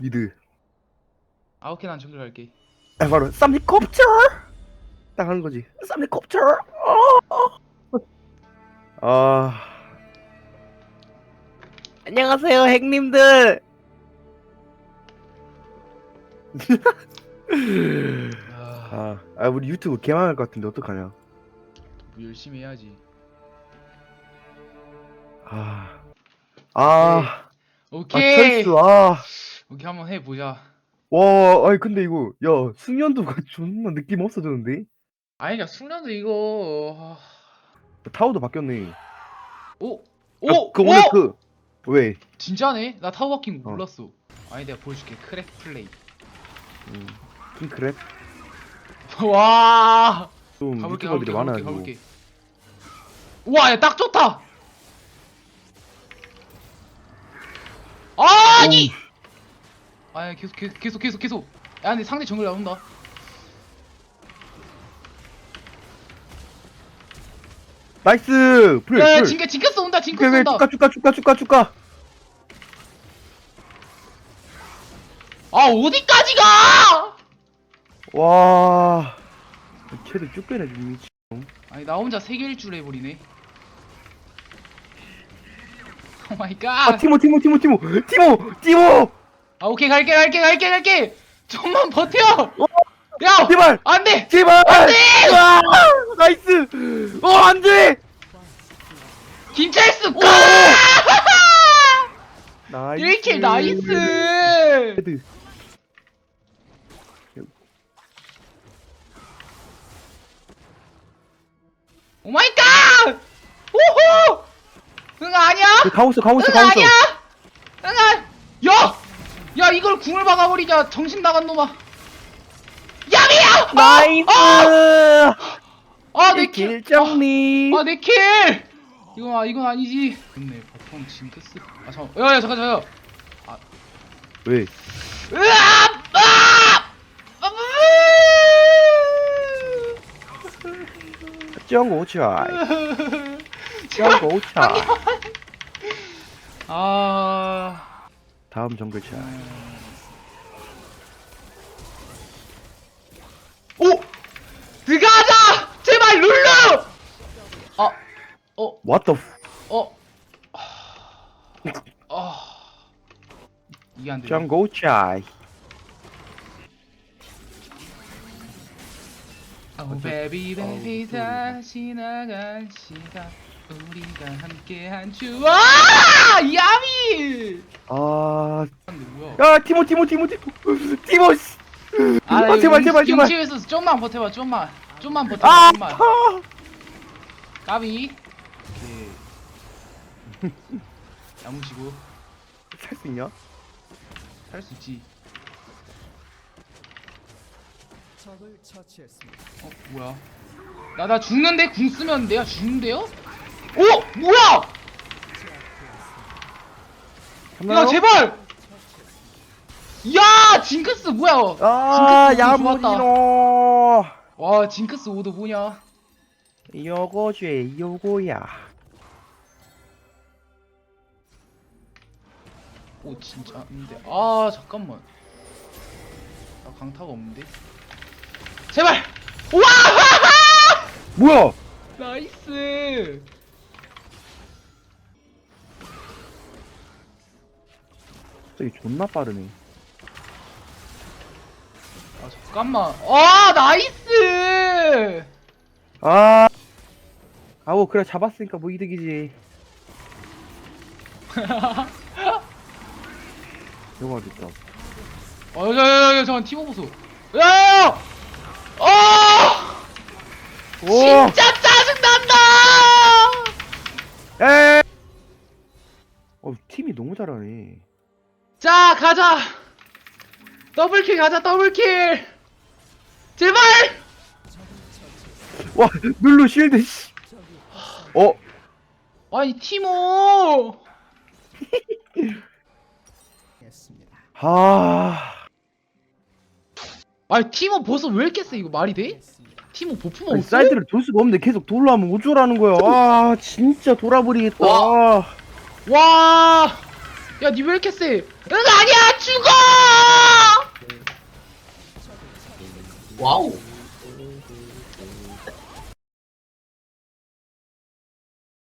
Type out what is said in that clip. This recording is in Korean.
미드. 아 오케이 난 정글 갈게 아, 바로 쌈리콥터. 딱 하는 거지. 쌈리콥터. 어. 아. 안녕하세요, 핵님들. 아, 아, 아 우리 유튜브 개망할 것 같은데 어떡하냐? 뭐 열심히 해야지 아, 아, 아 오케이 철수, 아, 오케이 한번 해보자 와, 아니 근데 이거 야 숙련도가 존나 느낌 없어졌는데? 아니 야 숙련도 이거 아, 타워도 바뀌었네. 오! 아, 오! 그 오! 오늘 그 왜? 진짜네? 나 타워 바뀐 거 어. 몰랐어 아니 내가 보여줄게 크랙 플레이 음, 킹크랩 와좀 가볼게 유튜버들이 가볼게 가볼게 많아가지고. 가볼게 우와 야 딱 좋다 아니 아니 계속 계속 계속 계속 계속 야 근데 상대 정글 나온다 나이스! 풀, 야, 야 풀. 징크 징크스 온다 징크스 왜, 온다 쭉가, 쭉가, 쭉가, 쭉가, 쭉가. 아 어디까지 가 와, 쟤도 쭉 빼네, 미치. 아니 나 혼자 일주를 해버리네 오 마이 아, 갓 티모, 티모, 티모, 티모, 티모, 티모! 아 오케이 갈게 갈게 갈게 갈게 좀만 버텨 야 제발! 안돼 제발! 안 돼! 와, 나이스! 어, 안 돼! 김철수 고! 나이스. 1킬 나이스 헤드. 오마이갓 오호 응 아니야 그 가고 있어, 가고 있어, 응 가고 있어. 아니야 응 아. 야! 야 이걸 궁을 박아버리자 정신 나간 놈아 야미야! 나이스! 아 내킬 길 정리. 아, 내 킬! 이건, 아, 이건 아니지. 좋네, 바텀 징크스. 아, 잠깐. 야, 야, 잠깐, 잠깐. 왜? 으아! 아! 아! 쩡고 오차. 쩡고 오차. 아. 다음 정글차. 오! 들어가자! 제발, 룰루! 아, 어, What the f... 어. 아. 이게 안 돼. 쩡고 오차. 어, 베비 베비 다시 나간 시간 우리가 함께한 추억 아! 야미! 아? 야 티모 티모 티모 티모 티모. 씨. 아, 아, 제발, 제발, 제발. 용치에서 좀만 버텨봐 좀만 좀만 버텨봐 아, 좀만 아. 까비 오케이 야무지고 살수 있냐? 살 수 있지 적을 처치했습니다. 어 뭐야 나 나 죽는데 궁 쓰면 내가 죽는데요? 오 뭐야? 야 제발! 야 징크스 뭐야? 아, 징크스 너무 좋았다. 야무지노. 와 징크스 오더 뭐냐? 요거지, 요거야. 오 진짜 근데. 아 잠깐만. 나 강타가 없는데? 제발! 우와! 뭐야? 나이스 저기 존나 빠르네. 아 잠깐만 아 나이스 아, 아우 그래 잡았으니까 뭐 이득이지. 요거 어딨다. 어 야야야 잠깐 팀워 보소 야야야 아 오, 진짜 짜증난다 에. 어 팀이 너무 잘하네. 자 가자 더블킬 가자 더블킬 제발 와, 눌루 실드. 씨. 어, 아니 티모 했습니다. 아, 아니 티모 벌써 왜 이렇게 세 이거 말이 돼? 티모 버프만 아니, 없어? 사이드를 돌 수가 없는데 계속 돌라면 어쩌라는 거야. 아, 진짜 돌아버리겠다. 와. 와! 야, 니 왜 이렇게 세? 응, 아니야! 죽